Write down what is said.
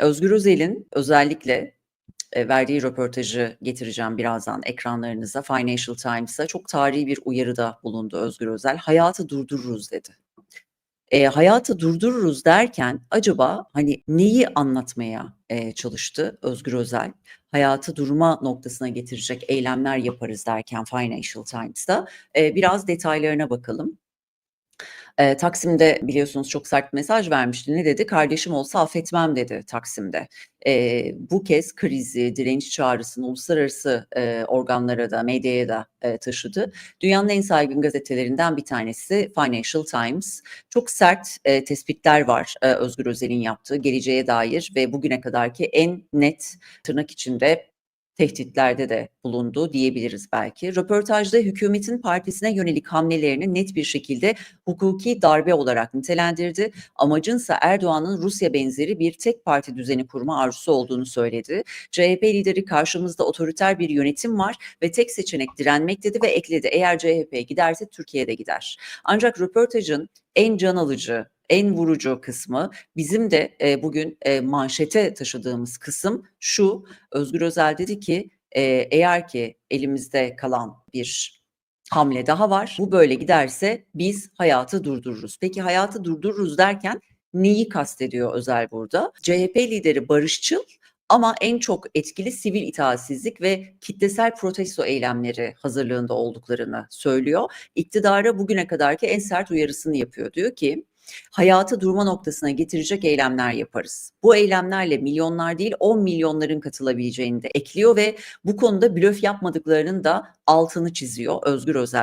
Özgür Özel'in özellikle, eee, verdiği röportajı getireceğim birazdan ekranlarınıza. Financial Times'a çok tarihi bir uyarıda bulundu Özgür Özel. "Hayatı durdururuz." dedi. Eee, hayatı durdururuz derken acaba, hani, neyi anlatmaya, eee, çalıştı Özgür Özel? Hayatı durma noktasına getirecek eylemler yaparız derken Financial Times'ta, eee, biraz detaylarına bakalım. Eee, Taksim'de biliyorsunuz çok sert mesaj vermişti. Ne dedi? "Kardeşim olsa affetmem." dedi Taksim'de. Eee, bu kez krizi, direniş çağrısını uluslararası, eee, organlara da, medyaya da, eee, taşıdı. Dünyanın en saygın gazetelerinden bir tanesi Financial Times. Çok sert, eee, tespitler var, eee, Özgür Özel'in yaptığı geleceğe dair ve bugüne kadarki en net, tırnak içinde, tehditlerde de bulundu diyebiliriz belki. Röportajda hükümetin partisine yönelik hamlelerini net bir şekilde hukuki darbe olarak nitelendirdi. Amacınsa Erdoğan'ın Rusya benzeri bir tek parti düzeni kurma arzusu olduğunu söyledi. CHP lideri "Karşımızda otoriter bir yönetim var ve tek seçenek direnmek." dedi ve ekledi, "Eğer CHP giderse Türkiye de gider." Ancak röportajın en can alıcı, en vurucu kısmı bizim de, eee, bugün, eee, manşete taşıdığımız kısım şu: Özgür Özel dedi ki, eee, "Eğer ki elimizde kalan bir hamle daha var, bu böyle giderse biz hayatı durdururuz." Peki hayatı durdururuz derken neyi kastediyor Özel burada? CHP lideri barışçıl ama en çok etkili sivil itaatsizlik ve kitlesel protesto eylemleri hazırlığında olduklarını söylüyor. İktidara bugüne kadarki en sert uyarısını yapıyor. Diyor ki, "Hayatı durma noktasına getirecek eylemler yaparız. Bu eylemlerle milyonlar değil, 10 milyonların katılabileceğini de ekliyor ve bu konuda blöf yapmadıklarının da altını çiziyor Özgür Özel.